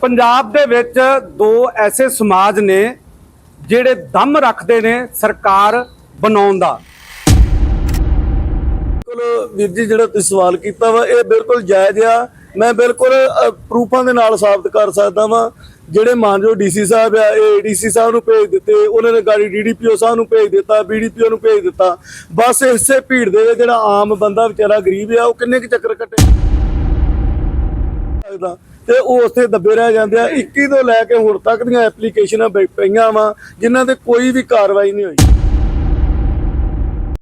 ਪੰਜਾਬ ਦੇ ਵਿੱਚ ਦੋ ਐਸੇ ਸਮਾਜ ਨੇ ਜਿਹੜੇ ਦਮ ਰੱਖਦੇ ਨੇ ਸਰਕਾਰ ਬਣਾਉਣ ਦਾ। ਬਿਲਕੁਲ ਵੀਰ ਜੀ ਜਿਹੜਾ ਤੁਸੀਂ ਸਵਾਲ ਕੀਤਾ ਵਾ ਇਹ ਬਿਲਕੁਲ ਜਾਇਜ਼ ਆ। ਮੈਂ ਬਿਲਕੁਲ ਅ, ਪ੍ਰੂਫਾਂ ਦੇ ਨਾਲ ਸਾਬਤ ਕਰ ਸਕਦਾ ਵਾਂ। ਜਿਹੜੇ ਮਾਨਯੋਗ ਡੀਸੀ ਸਾਹਿਬ ਆ ਇਹ ਡੀਸੀ ਸਾਹਿਬ ਨੂੰ ਭੇਜ ਦਿੱਤੇ ਉਹਨਾਂ ਨੇ ਗਾੜੀ ਡੀਡੀਪੀਓ ਸਾਹਿਬ ਨੂੰ ਭੇਜ ਦਿੱਤਾ ਬੀਡੀਪੀਓ ਨੂੰ ਭੇਜ ਦਿੱਤਾ। ਬਸ ਇਸੇ ਭੀੜ ਦੇ ਜਿਹੜਾ ਆਮ ਬੰਦਾ ਵਿਚਾਰਾ ਗਰੀਬ ਆ ਉਹ ਕਿੰਨੇ ਕੁ ਚੱਕਰ ਕੱਟੇ? ਸਕਦਾ ਤੇ ਉਹ ਉੱਥੇ ਦੱਬੇ ਰਹਿ ਜਾਂਦੇ ਆ। 21 ਤੋਂ ਲੈ ਕੇ ਹੁਣ ਤੱਕ ਦੀਆਂ ਐਪਲੀਕੇਸ਼ਨਾਂ ਪਈ- ਪਈਆਂ ਵਾ ਜਿਨ੍ਹਾਂ ਤੇ ਕੋਈ ਵੀ ਕਾਰਵਾਈ ਨਹੀਂ ਹੋਈ।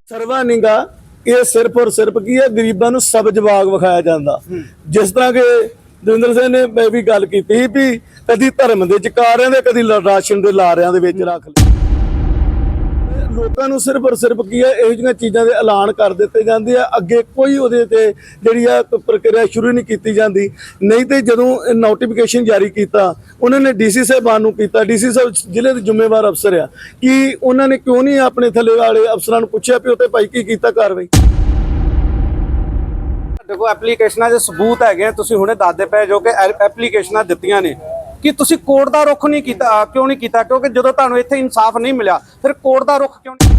ਸਰਵਾ ਨਿੰਗਾ ਇਹ ਸਿਰਫ ਔਰ ਸਿਰਫ ਕੀ ਹੈ? ਗਰੀਬਾਂ ਨੂੰ ਸਬਜ਼ ਬਾਗ ਵਿਖਾਇਆ ਜਾਂਦਾ। ਜਿਸ ਤਰ੍ਹਾਂ ਕਿ ਦਵਿੰਦਰ ਸਿੰਘ ਨੇ ਮੈਂ ਵੀ ਗੱਲ ਕੀਤੀ ਸੀ ਵੀ ਕਦੀ ਧਰਮ ਦੇ ਚਕਾਰਿਆਂ ਦੇ ਕਦੀ ਰਾਸ਼ਨ ਦੇ ਲਾਰਿਆਂ ਦੇ ਵਿੱਚ ਰੱਖ ਲਏ। ਲੋਕਾਂ ਨੂੰ ਸਿਰਫ ਔਰ ਸਿਰਫ ਕੀ ਹੈ ਇਹੋ ਜਿਹੀਆਂ ਚੀਜ਼ਾਂ ਦੇ ਐਲਾਨ ਕਰ ਦਿੱਤੇ ਜਾਂਦੇ ਆ। ਅੱਗੇ ਕੋਈ ਉਹਦੇ ਤੇ ਜਿਹੜੀ ਆ ਪ੍ਰਕਿਰਿਆ ਸ਼ੁਰੂ ਨਹੀਂ ਕੀਤੀ ਜਾਂਦੀ। ਨਹੀਂ ਤੇ ਜਦੋਂ ਨੋਟੀਫਿਕੇਸ਼ਨ ਜਾਰੀ ਕੀਤਾ ਉਹਨਾਂ ਨੇ ਡੀਸੀ ਸਾਹਿਬਾਨ ਨੂੰ ਕੀਤਾ। ਡੀਸੀ ਸਾਹਿਬ ਜ਼ਿਲ੍ਹੇ ਦੇ ਜ਼ਿੰਮੇਵਾਰ ਅਫਸਰ ਆ। ਕਿ ਉਹਨਾਂ ਨੇ ਕਿਉਂ ਨਹੀਂ ਆਪਣੇ ਥੱਲੇ ਵਾਲੇ ਅਫਸਰਾਂ ਨੂੰ ਪੁੱਛਿਆ ਵੀ ਉੱਤੇ ਭਾਈ ਕੀ ਕੀਤਾ ਕਾਰਵਾਈ? ਦੇਖੋ ਐਪਲੀਕੇਸ਼ਨਾਂ ਦੇ ਸਬੂਤ ਹੈਗੇ ਆ, ਤੁਸੀਂ ਹੁਣੇ ਦੱਸਦੇ ਪਏ ਜੋ ਕਿ ਐਪਲੀਕੇਸ਼ਨਾਂ ਦਿੱਤੀਆਂ ਨੇ। ਕਿ ਤੁਸੀਂ ਕੋਰਟ ਦਾ ਰੁਖ ਨਹੀਂ ਕੀਤਾ ਕਿਉਂ ਨਹੀਂ ਕੀਤਾ? ਕਿਉਂਕਿ ਜਦੋਂ ਤੁਹਾਨੂੰ ਇੱਥੇ ਇਨਸਾਫ ਨਹੀਂ ਮਿਲਿਆ ਫਿਰ ਕੋਰਟ ਦਾ ਰੁਖ ਕਿਉਂ ਨਹੀਂ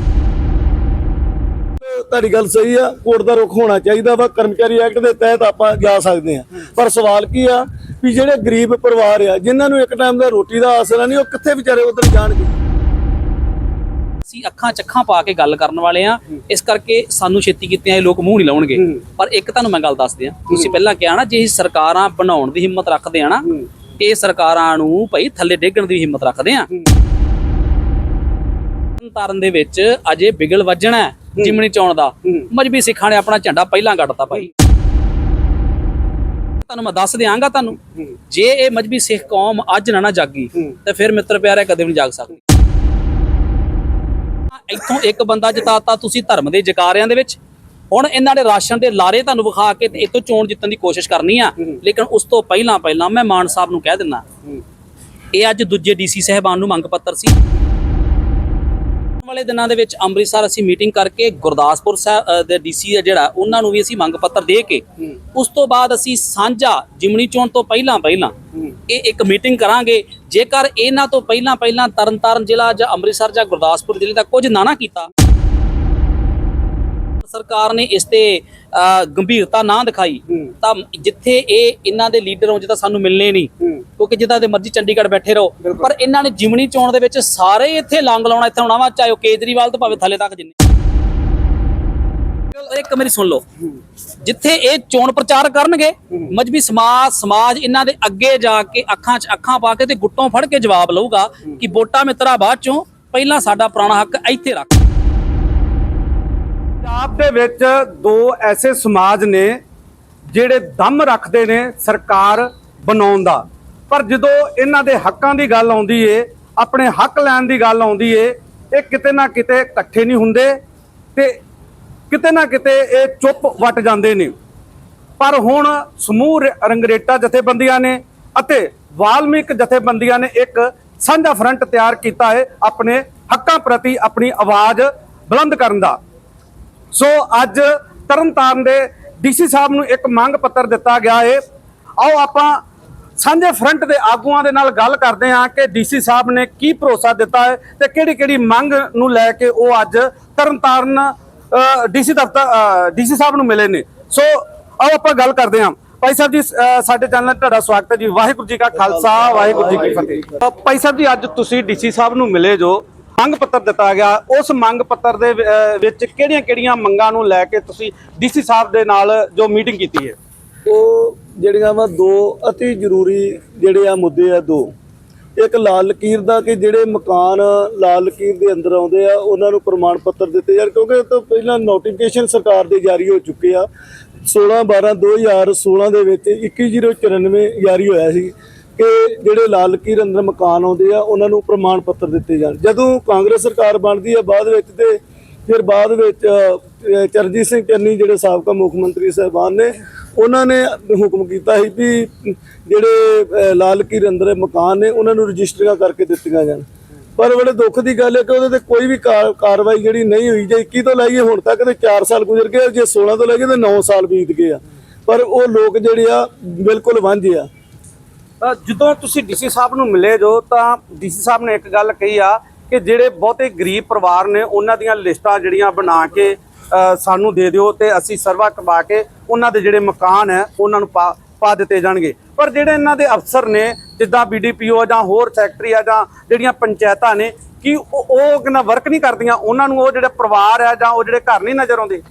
ਤੁਹਾਡੀ ਗੱਲ ਸਹੀ ਆ ਕੋਰਟ ਦਾ ਰੁਖ ਹੋਣਾ ਚਾਹੀਦਾ ਵਾ ਕਰਮਚਾਰੀ ਐਕਟ ਦੇ ਤਹਿਤ ਆਪਾਂ ਜਾ ਸਕਦੇ ਆ ਪਰ ਸਵਾਲ ਕੀ ਆ ਵੀ ਜਿਹੜੇ ਗਰੀਬ ਪਰਿਵਾਰ ਆ ਜਿਨ੍ਹਾਂ ਨੂੰ ਇੱਕ ਟਾਈਮ ਦਾ ਰੋਟੀ ਦਾ ਆਸਰਾ ਨਹੀਂ ਉਹ ਕਿੱਥੇ ਵਿਚਾਰੇ ਉਧਰ ਜਾਣਗੇ? ਅਸੀਂ ਅੱਖਾਂ ਚੱਖਾਂ ਪਾ ਕੇ ਗੱਲ ਕਰਨ ਵਾਲੇ ਆ ਇਸ ਕਰਕੇ ਸਾਨੂੰ ਛੇਤੀ ਕੀਤਿਆਂ ਇਹ ਲੋਕ ਮੂੰਹ ਨਹੀਂ ਲਾਉਣਗੇ। ਪਰ ਇੱਕ ਤੁਹਾਨੂੰ ਮੈਂ ਗੱਲ ਦੱਸ ਦਿਆਂ ਤੁਸੀਂ ਪਹਿਲਾਂ ਕਿਹਾ ਨਾ ਜੇ ਸਰਕਾਰਾਂ ਬਣਾਉਣ ਦੀ ਹਿੰਮਤ ਰੱਖਦੇ ਆ ਨਾ ਇਹ ਸਰਕਾਰਾਂ ਨੂੰ ਭਾਈ ਥੱਲੇ ਡੇਗਣ ਦੀ ਹਿੰਮਤ ਰੱਖਦੇ ਆ। ਤਰਨ ਦੇ ਵਿੱਚ ਅਜੇ ਬਿਗਲ ਵੱਜਣਾ ਜਿਮਣੀ ਚੌਣ ਦਾ। ਮਜਬੀ ਸਿੱਖਾਂ ਨੇ ਆਪਣਾ ਝੰਡਾ ਪਹਿਲਾਂ ਕੱਢਤਾ ਭਾਈ। ਤੁਹਾਨੂੰ ਮੈਂ ਦੱਸ ਦਿਆਂਗਾ ਤੁਹਾਨੂੰ ਜੇ ਇਹ ਮਜਬੀ ਸਿੱਖ ਕੌਮ ਅੱਜ ਨਾ ਨਾ ਜਾਗੀ ਤੇ ਫਿਰ ਮਿੱਤਰ ਪਿਆਰੇ ਕਦੇ ਵੀ ਨਹੀਂ ਜਾਗ ਸਕਦੀ। ਇੱਥੋਂ ਇੱਕ ਬੰਦਾ ਜਿਤਾਤਾ ਤੁਸੀਂ ਧਰਮ ਦੇ ਜਕਾਰਿਆਂ ਦੇ ਵਿੱਚ ਹੁਣ ਇਹਨਾਂ ਦੇ ਰਾਸ਼ਨ ਦੇ ਲਾਰੇ ਤੁਹਾਨੂੰ ਵਿਖਾ ਕੇ ਤੇ ਇਤੋਂ ਚੋਣ ਜਿੱਤਣ ਦੀ ਕੋਸ਼ਿਸ਼ ਕਰਨੀ ਆ। ਲੇਕਿਨ ਉਸ ਤੋਂ ਪਹਿਲਾਂ ਪਹਿਲਾਂ ਮੈਂ ਮਾਨ ਸਾਹਿਬ ਨੂੰ ਕਹਿ ਦਿੰਦਾ। ਇਹ ਅੱਜ ਦੂਜੇ ਡੀਸੀ ਸਹਿਬਾਨ ਨੂੰ ਮੰਗ ਪੱਤਰ ਸੀ। ਵਾਲੇ ਦਿਨਾਂ ਦੇ ਵਿੱਚ ਅੰਮ੍ਰਿਤਸਰ ਅਸੀਂ ਮੀਟਿੰਗ ਕਰਕੇ ਗੁਰਦਾਸਪੁਰ ਸਾਹਿਬ ਦੇ ਡੀਸੀ ਆ ਜਿਹੜਾ ਉਹਨਾਂ ਨੂੰ ਵੀ ਅਸੀਂ ਮੰਗ ਪੱਤਰ ਦੇ ਕੇ ਉਸ ਤੋਂ ਬਾਅਦ ਅਸੀਂ ਸਾਂਝਾ ਜਿਮਣੀ ਚੋਣ ਤੋਂ ਪਹਿਲਾਂ ਪਹਿਲਾਂ ਇਹ ਇੱਕ ਮੀਟਿੰਗ ਕਰਾਂਗੇ। ਜੇਕਰ ਇਹਨਾਂ ਤੋਂ ਪਹਿਲਾਂ ਪਹਿਲਾਂ ਤਰਨਤਾਰਨ ਜ਼ਿਲ੍ਹਾ ਜਾਂ ਅੰਮ੍ਰਿਤਸਰ ਜਾਂ ਗੁਰਦਾਸਪੁਰ ਜ਼ਿਲ੍ਹੇ ਦਾ ਕੁਝ ਨਾ ਨਾ ਕੀਤਾ ਸਰਕਾਰ ਨੇ ਇਸ ਤੇ ਗੰਭੀਰਤਾ ਨਾ ਦਿਖਾਈ ਤਾਂ ਜਿੱਥੇ ਇਹ ਇਹਨਾਂ ਦੇ ਲੀਡਰ ਹੋ ਜਿੱਦਾਂ ਸਾਨੂੰ ਮਿਲਨੇ ਨਹੀਂ ਕਿਉਂਕਿ ਜਿੱਦਾਂ ਦੇ ਮਰਜ਼ੀ ਚੰਡੀਗੜ੍ਹ ਬੈਠੇ ਰਹੋ ਪਰ ਇਹਨਾਂ ਨੇ ਜਿਮਣੀ ਚੋਣ ਦੇ ਵਿੱਚ ਸਾਰੇ ਇੱਥੇ ਲੰਗ ਲਾਉਣਾ ਇੱਥੇ ਹੋਣਾ ਵਾ ਚਾਹੇ ਉਹ ਕੇਜਰੀਵਾਲ ਤੋਂ ਭਾਵੇਂ ਥੱਲੇ ਤੱਕ ਜਿੰਨੇ। ਇੱਕ ਮੇਰੀ ਸੁਣ ਲਓ। ਜਿੱਥੇ ਇਹ ਚੋਣ ਪ੍ਰਚਾਰ ਕਰਨਗੇ ਮਜਬੀ ਸਮਾਜ ਸਮਾਜ ਇਹਨਾਂ ਦੇ ਅੱਗੇ ਜਾ ਕੇ ਅੱਖਾਂ 'ਚ ਅੱਖਾਂ ਪਾ ਕੇ ਤੇ ਗੁੱਟੋਂ ਫੜ ਕੇ ਜਵਾਬ ਲਊਗਾ ਕਿ ਵੋਟਾਂ ਮਿੱਤਰਾ ਬਾਅਦ ਚੋਂ ਪਹਿਲਾਂ ਸਾਡਾ ਪੁਰਾਣਾ ਹੱਕ ਇੱਥੇ ਰੱਖ। ਪੰਜਾਬ ਦੇ ਵਿੱਚ ਦੋ ਐਸੇ ਸਮਾਜ ਨੇ ਜਿਹੜੇ ਦਮ ਰੱਖਦੇ ਨੇ ਸਰਕਾਰ ਬਣਾਉਣ ਦਾ। ਪਰ ਜਦੋਂ ਇਹਨਾਂ ਦੇ ਹੱਕਾਂ ਦੀ ਗੱਲ ਆਉਂਦੀ ਏ, ਆਪਣੇ ਹੱਕ ਲੈਣ ਦੀ ਗੱਲ ਆਉਂਦੀ ਏ, ਇਹ ਕਿਤੇ ਨਾ ਕਿਤੇ ਇਕੱਠੇ ਨਹੀਂ ਹੁੰਦੇ ਤੇ ਕਿਤੇ ਨਾ ਕਿਤੇ ਇਹ ਚੁੱਪ ਵੱਟ ਜਾਂਦੇ ਨੇ। ਪਰ ਹੁਣ ਸਮੂਹ ਰ- ਰੰਗਰੇਟਾ ਜਥੇਬੰਦੀਆਂ ਨੇ ਅਤੇ ਵਾਲਮੀਕ ਜਥੇਬੰਦੀਆਂ ਨੇ ਇੱਕ ਸਾਂਝਾ ਫਰੰਟ ਤਿਆਰ ਕੀਤਾ ਹੈ ਆਪਣੇ ਹੱਕਾਂ ਪ੍ਰਤੀ ਆਪਣੀ ਆਵਾਜ਼ ਬੁਲੰਦ ਕਰਨ ਦਾ। ਸੋ ਅੱਜ ਤਰਨਤਾਰਨ ਦੇ ਡੀਸੀ ਸਾਹਿਬ ਨੂੰ ਇੱਕ ਮੰਗ ਪੱਤਰ ਦਿੱਤਾ ਗਿਆ ਹੈ ਆਓ ਆਪਾਂ ਸਾਂਝੇ ਫਰੰਟ ਦੇ ਆਗੂਆਂ ਦੇ ਨਾਲ ਗੱਲ ਕਰਦੇ ਹਾਂ ਕਿ ਡੀਸੀ ਸਾਹਿਬ ਨੇ ਕੀ ਭਰੋਸਾ ਦਿੱਤਾ ਹੈ ਤੇ ਕਿਹੜੀ ਕਿਹੜੀ ਮੰਗ ਨੂੰ ਲੈ ਕੇ ਉਹ ਅੱਜ ਤਰਨਤਾਰਨ ਡੀਸੀ ਦਫ਼ਤਰ ਡੀਸੀ ਸਾਹਿਬ ਨੂੰ ਮਿਲੇ ਨੇ। ਸੋ ਆਓ ਆਪਾਂ ਗੱਲ ਕਰਦੇ ਹਾਂ। ਭਾਈ ਸਾਹਿਬ ਜੀ ਸਾਡੇ ਚੈਨਲ ਤੇ ਤੁਹਾਡਾ ਸਵਾਗਤ ਹੈ ਜੀ। ਵਾਹਿਗੁਰੂ ਜੀ ਕਾ ਖਾਲਸਾ, ਵਾਹਿਗੁਰੂ ਜੀ ਕੀ ਫਤਿਹ। ਭਾਈ ਸਾਹਿਬ ਜੀ, ਅੱਜ ਤੁਸੀਂ ਡੀਸੀ ਸਾਹਿਬ ਨੂੰ ਮਿਲੇ ਜੋ। ਮੰਗ ਪੱਤਰ ਦਿੱਤਾ ਗਿਆ। ਉਸ ਮੰਗ ਪੱਤਰ ਦੇ ਵਿੱਚ ਕਿਹੜੀਆਂ-ਕਿਹੜੀਆਂ ਮੰਗਾਂ ਨੂੰ ਲੈ ਕੇ ਤੁਸੀਂ ਡੀਸੀ ਸਾਹਿਬ ਦੇ ਨਾਲ ਜੋ ਮੀਟਿੰਗ ਕੀਤੀ ਹੈ? ਉਹ ਜਿਹੜੀਆਂ ਵਾ ਦੋ ਅਤੀ ਜ਼ਰੂਰੀ ਜਿਹੜੇ ਆ ਮੁੱਦੇ ਆ ਦੋ। ਇੱਕ ਲਾਲ ਲਕੀਰ ਦਾ ਕਿ ਜਿਹੜੇ ਮਕਾਨ ਲਾਲ ਲਕੀਰ ਦੇ ਅੰਦਰ ਆਉਂਦੇ ਆ, ਉਹਨਾਂ ਨੂੰ ਪ੍ਰਮਾਣ ਪੱਤਰ ਦਿੱਤੇ ਜਾਣ, ਕਿਉਂਕਿ ਇਹ ਤੋਂ ਪਹਿਲਾਂ ਨੋਟੀਫਿਕੇਸ਼ਨ ਸਰਕਾਰ ਦੇ ਜਾਰੀ ਹੋ ਚੁੱਕੇ ਆ। 16 12 2016 ਦੇ ਵਿੱਚ 21094 ਜਾਰੀ ਹੋਇਆ ਸੀ। ਕਿ ਜਿਹੜੇ ਲਾਲ ਲਕੀਰ ਅੰਦਰ ਮਕਾਨ ਆਉਂਦੇ ਆ ਉਹਨਾਂ ਨੂੰ ਪ੍ਰਮਾਣ ਪੱਤਰ ਦਿੱਤੇ ਜਾਣ। ਜਦੋਂ ਕਾਂਗਰਸ ਸਰਕਾਰ ਬਣਦੀ ਆ ਬਾਅਦ ਵਿੱਚ ਤੇ ਫਿਰ ਬਾਅਦ ਵਿੱਚ ਅਹ, ਚਰਨਜੀਤ ਸਿੰਘ ਚੰਨੀ ਜਿਹੜੇ ਸਾਬਕਾ ਮੁੱਖ ਮੰਤਰੀ ਸਾਹਿਬਾਨ ਨੇ ਉਹਨਾਂ ਨੇ ਹੁਕਮ ਕੀਤਾ ਸੀ ਵੀ ਜਿਹੜੇ ਲਾਲ ਕੀਰ ਅੰਦਰ ਮਕਾਨ ਨੇ ਉਹਨਾਂ ਨੂੰ ਰਜਿਸਟਰੀਆਂ ਕਰਕੇ ਦਿੱਤੀਆਂ ਜਾਣ। ਪਰ ਬੜੇ ਦੁੱਖ ਦੀ ਗੱਲ ਹੈ ਕਿ ਉਹਦੇ ਤੇ ਕੋਈ ਵੀ ਕਾਰਵਾਈ ਜਿਹੜੀ ਨਹੀਂ ਹੋਈ ਜੇ 21 ਤੋਂ ਲਾਈਏ ਹੁਣ ਤੱਕ ਤੇ 4 ਸਾਲ ਗੁਜ਼ਰ ਗਏ ਜੇ 16 ਤੋਂ ਲਾਈਏ ਤੇ 9 ਸਾਲ ਬੀਤ ਗਏ ਆ। ਪਰ ਉਹ ਲੋਕ ਜਿਹੜੇ ਆ ਬਿਲਕੁਲ ਵਾਂਝੇ ਆ। ਜਦੋਂ ਤੁਸੀਂ ਡੀਸੀ ਸਾਹਿਬ ਨੂੰ ਮਿਲੇ ਜੋ, ਤਾਂ ਡੀਸੀ ਸਾਹਿਬ ਨੇ ਇੱਕ ਗੱਲ ਕਹੀ ਆ ਕਿ ਜਿਹੜੇ ਬਹੁਤੇ ਗਰੀਬ ਪਰਿਵਾਰ ਨੇ, ਉਹਨਾਂ ਦੀਆਂ ਲਿਸਟਾਂ ਜਿਹੜੀਆਂ ਬਣਾ ਕੇ ਸਾਨੂੰ ਦੇ ਦਿਓ ਤੇ ਅਸੀਂ ਸਰਵਾ ਕਰਵਾ ਕੇ ਉਹਨਾਂ ਦੇ ਜਿਹੜੇ ਮਕਾਨ ਹੈ, ਉਹਨਾਂ ਨੂੰ ਪਾ ਪਾ ਦਿੱਤੇ ਜਾਣਗੇ। ਪਰ ਜਿਹੜੇ ਇਹਨਾਂ ਦੇ ਅਫਸਰ ਨੇ, ਜਿੱਦਾਂ ਬੀਡੀਪੀਓ ਜਾਂ ਹੋਰ ਸੈਕਟਰੀ ਆ ਜਾਂ ਜਿਹੜੀਆਂ ਪੰਚਾਇਤਾਂ ਨੇ, ਕਿ ਉਹ ਉਹ ਕਿੰਨਾ ਵਰਕ ਨਹੀਂ ਕਰਦੀਆਂ? ਉਹਨਾਂ ਨੂੰ ਉਹ ਜਿਹੜੇ ਪਰਿਵਾਰ ਆ ਜਾਂ ਉਹ ਜਿਹੜੇ ਘਰ ਨਹੀਂ ਨਜ਼ਰ ਆਉਂਦੇ?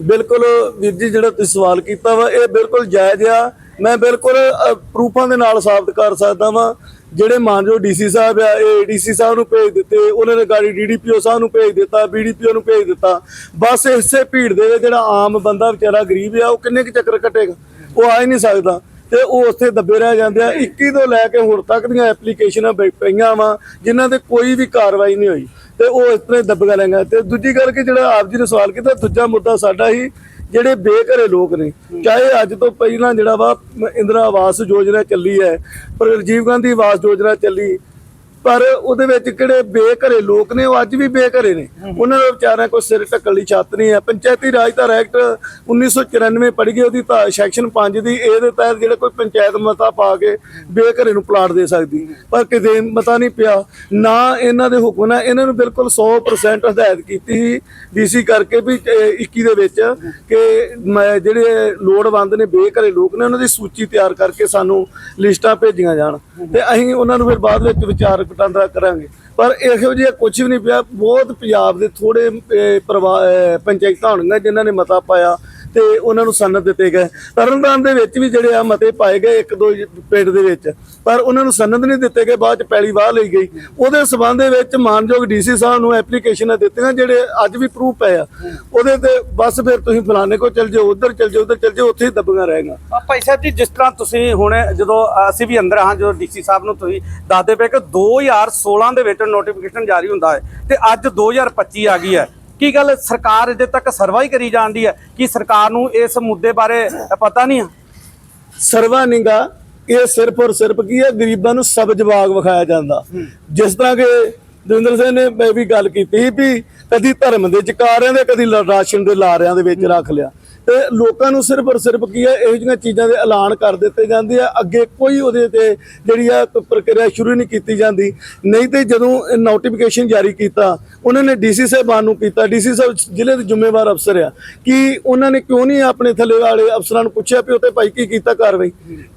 ਬਿਲਕੁਲ ਵੀਰ ਜੀ, ਜਿਹੜਾ ਤੁਸੀਂ ਸਵਾਲ ਕੀਤਾ ਵਾ, ਇਹ ਬਿਲਕੁਲ ਜਾਇਜ਼ ਆ। ਮੈਂ ਬਿਲਕੁਲ ਪ੍ਰੂਫਾਂ ਦੇ ਨਾਲ ਸਾਬਤ ਕਰ ਸਕਦਾ ਵਾਂ। ਜਿਹੜੇ ਮਾਨਯੋਗ ਡੀਸੀ ਸਾਹਿਬ ਆ, ਇਹ ਡੀਸੀ ਸਾਹਿਬ ਨੂੰ ਭੇਜ ਦਿੱਤੇ, ਉਹਨਾਂ ਨੇ ਗਾੜੀ ਡੀਡੀਪੀਓ ਸਾਹਿਬ ਨੂੰ ਭੇਜ ਦਿੱਤਾ ਬੀਡੀਪੀਓ ਨੂੰ ਭੇਜ ਦਿੱਤਾ। ਬਸ ਇਸੇ ਭੀੜ ਦੇ ਵਿੱਚ ਜਿਹੜਾ ਆਮ ਬੰਦਾ ਵਿਚਾਰਾ ਗਰੀਬ ਆ, ਉਹ ਕਿੰਨੇ ਕੁ ਚੱਕਰ ਕੱਟੇਗਾ? ਉਹ ਆ ਹੀ ਨਹੀਂ ਸਕਦਾ। ਤੇ ਉਹ ਉੱਥੇ ਦੱਬੇ ਰਹਿ ਜਾਂਦੇ ਆ। 21 ਤੋਂ ਲੈ ਕੇ ਹੁਣ ਤੱਕ ਦੀਆਂ ਐਪਲੀਕੇਸ਼ਨਾਂ ਪਈ- ਪਈਆਂ ਵਾ, ਜਿਨ੍ਹਾਂ ਤੇ ਕੋਈ ਵੀ ਕਾਰਵਾਈ ਨਹੀਂ ਹੋਈ। ਤੇ ਉਹ ਇਸ ਤਰ੍ਹਾਂ ਹੀ ਦੱਬਗਾ ਲੈਂਗਾ ਤੇ ਦੂਜੀ ਗੱਲ ਕਿ ਜਿਹੜਾ ਆਪ ਜੀ ਨੇ ਸਵਾਲ ਕੀਤਾ, ਦੂਜਾ ਮੁੱਦਾ ਸਾਡਾ ਹੀ ਜਿਹੜੇ ਬੇਘਰੇ ਲੋਕ ਨੇ, ਚਾਹੇ ਅੱਜ ਤੋਂ ਪਹਿਲਾਂ ਜਿਹੜਾ ਵਾ ਇੰਦਰਾ ਆਵਾਸ ਯੋਜਨਾ ਚੱਲੀ ਹੈ, ਪਰ ਰਾਜੀਵ ਗਾਂਧੀ ਆਵਾਸ ਯੋਜਨਾ ਚੱਲੀ ਪਰ ਉਹਦੇ ਵਿੱਚ ਕਿਹੜੇ ਬੇਘਰੇ ਲੋਕ ਨੇ ਉਹ ਅੱਜ ਵੀ ਬੇਘਰੇ ਨੇ। ਉਹਨਾਂ ਦੇ ਵਿਚਾਰਿਆਂ ਕੋਈ ਸਿਰ ਢੱਕਣ ਲਈ ਛੱਤ ਨਹੀਂ ਹੈ। ਪੰਚਾਇਤੀ ਰਾਜ ਧਾਰਾ ਐਕਟ 1994 ਪੜੀ ਗਈ ਉਹਦੀ ਸੈਕਸ਼ਨ 5 ਦੀ ਇਹਦੇ ਤਹਿਤ ਜਿਹੜੇ ਕੋਈ ਪੰਚਾਇਤ ਮਤਾ ਪਾ ਕੇ ਬੇਘਰੇ ਨੂੰ ਪਲਾਟ ਦੇ ਸਕਦੀ। ਪਰ ਕਿਤੇ ਮਤਾ ਨਹੀਂ ਪਿਆ। ਨਾ ਇਹਨਾਂ ਦੇ ਹੁਕਮ ਨਾਲ ਇਹਨਾਂ ਨੂੰ ਬਿਲਕੁਲ 100% ਹਦਾਇਤ ਕੀਤੀ ਸੀ ਡੀਸੀ ਕਰਕੇ ਵੀ ਅਹ, 21 ਦੇ ਵਿੱਚ ਕਿ ਜਿਹੜੇ ਲੋੜਵੰਦ ਨੇ ਬੇਘਰੇ ਲੋਕ ਨੇ ਉਹਨਾਂ ਦੀ ਸੂਚੀ ਤਿਆਰ ਕਰਕੇ ਸਾਨੂੰ ਲਿਸਟਾਂ ਭੇਜੀਆਂ ਜਾਣ। ਤੇ ਅਸੀਂ ਉਹਨਾਂ ਨੂੰ ਫਿਰ ਬਾਅਦ ਵਿੱਚ ਵਿਚਾਰ ਵਟਾਂਦਰਾ ਕਰਾਂਗੇ। ਪਰ ਇਹੋ ਜਿਹਾ ਕੁਝ ਵੀ ਨਹੀਂ ਪਿਆ। ਬਹੁਤ ਪੰਜਾਬ ਦੇ ਥੋੜੇ ਪਰਿਵਾ- ਪੰਚਾਇਤਾਂ ਹੋਣਗੀਆਂ ਜਿਨ੍ਹਾਂ ਨੇ ਮਤਾ ਪਾਇਆ। ਤੇ ਉਹਨਾਂ ਨੂੰ ਸਨਦ ਦਿੱਤੇ ਗਏ। ਤਰਨਤਾਰਨ ਦੇ ਵਿੱਚ ਵੀ ਜਿਹੜੇ ਆ ਮਤੇ ਪਾਏ ਗਏ ਇੱਕ ਦੋ ਪਿੰਡ ਦੇ ਵਿੱਚ। ਪਰ ਉਹਨਾਂ ਨੂੰ ਸਨਦ ਨਹੀਂ ਦਿੱਤੇ ਗਏ, ਬਾਅਦ ਚ ਪੈਲੀ ਵਾਹ ਲਈ ਗਈ। ਉਹਦੇ ਸਬੰਧ ਦੇ ਵਿੱਚ ਮਾਨਯੋਗ ਡੀਸੀ ਸਾਹਿਬ ਨੂੰ ਐਪਲੀਕੇਸ਼ਨਾਂ ਦਿੱਤੀਆਂ, ਜਿਹੜੇ ਅੱਜ ਵੀ ਪ੍ਰੂਫ ਪਏ ਆ। ਉਹਦੇ ਤੇ ਬਸ ਫਿਰ ਤੁਸੀਂ ਫਲਾਣੇ ਕੋ ਚਲ ਜਾਓ, ਉਧਰ ਚਲ ਜਾਓ, ਉਧਰ ਚਲ ਜਾਓ, ਉੱਥੇ ਹੀ ਦੱਬੀਆਂ ਰਹੇਗਾ ਭਾਈ ਸਾਹਿਬ ਜੀ, ਜਿਸ ਤਰ੍ਹਾਂ ਤੁਸੀਂ ਹੁਣ ਜਦੋਂ ਅਸੀਂ ਵੀ ਅੰਦਰ ਹਾਂ, ਜਦੋਂ ਡੀਸੀ ਸਾਹਿਬ ਨੂੰ ਤੁਸੀਂ ਦੱਸਦੇ ਪਏ ਕਿ 2016 ਦੇ ਵਿੱਚ ਨੋਟੀਫਿਕੇਸ਼ਨ ਜਾਰੀ ਹੁੰਦਾ ਹੈ ਤੇ ਅੱਜ 2025 ਆ ਗਈ ਹੈ। ਕੀ ਗੱਲ ਸਰਕਾਰ ਅਜੇ ਤੱਕ ਸਰਵਾਈ ਕਰੀ ਜਾਂਦੀ ਹੈ? ਕਿ ਸਰਕਾਰ ਨੂੰ ਇਸ ਮੁੱਦੇ ਬਾਰੇ ਪਤਾ ਨਹੀਂ ਆ? ਸਰਵਾ ਨਿੰਗਾ ਇਹ ਸਿਰਫ ਔਰ ਸਿਰਫ ਕੀ ਹੈ? ਗਰੀਬਾਂ ਨੂੰ ਸਬਜ਼ ਬਾਗ ਵਿਖਾਇਆ ਜਾਂਦਾ। ਜਿਸ ਤਰ੍ਹਾਂ ਕਿ ਦਵਿੰਦਰ ਸਿੰਘ ਨੇ ਮੈਂ ਵੀ ਗੱਲ ਕੀਤੀ ਸੀ ਵੀ ਕਦੀ ਧਰਮ ਦੇ ਜਕਾਰਿਆਂ ਦੇ ਕਦੀ ਰਾਸ਼ਨ ਦੇ ਲਾਰਿਆਂ ਦੇ ਵਿੱਚ ਰੱਖ ਲਿਆ। ਤੇ ਲੋਕਾਂ ਨੂੰ ਸਿਰਫ ਔਰ ਸਿਰਫ ਕੀ ਹੈ ਇਹੋ ਜਿਹੀਆਂ ਚੀਜ਼ਾਂ ਦੇ ਐਲਾਨ ਕਰ ਦਿੱਤੇ ਜਾਂਦੇ ਆ। ਅੱਗੇ ਕੋਈ ਉਹਦੇ ਤੇ ਜਿਹੜੀ ਆ ਪ੍ਰਕਿਰਿਆ ਸ਼ੁਰੂ ਨਹੀਂ ਕੀਤੀ ਜਾਂਦੀ। ਨਹੀਂ ਤੇ ਜਦੋਂ ਨੋਟੀਫਿਕੇਸ਼ਨ ਜਾਰੀ ਕੀਤਾ ਉਹਨਾਂ ਨੇ ਡੀਸੀ ਸਾਹਿਬਾਨ ਨੂੰ ਕੀਤਾ। ਡੀਸੀ ਸਾਹਿਬ ਜ਼ਿਲ੍ਹੇ ਦੇ ਜ਼ਿੰਮੇਵਾਰ ਅਫਸਰ ਆ। ਕਿ ਉਹਨਾਂ ਨੇ ਕਿਉਂ ਨਹੀਂ ਆਪਣੇ ਥੱਲੇ ਵਾਲੇ ਅਫਸਰਾਂ ਨੂੰ ਪੁੱਛਿਆ ਵੀ ਉੱਤੇ ਭਾਈ ਕੀ ਕੀਤਾ ਕਾਰਵਾਈ?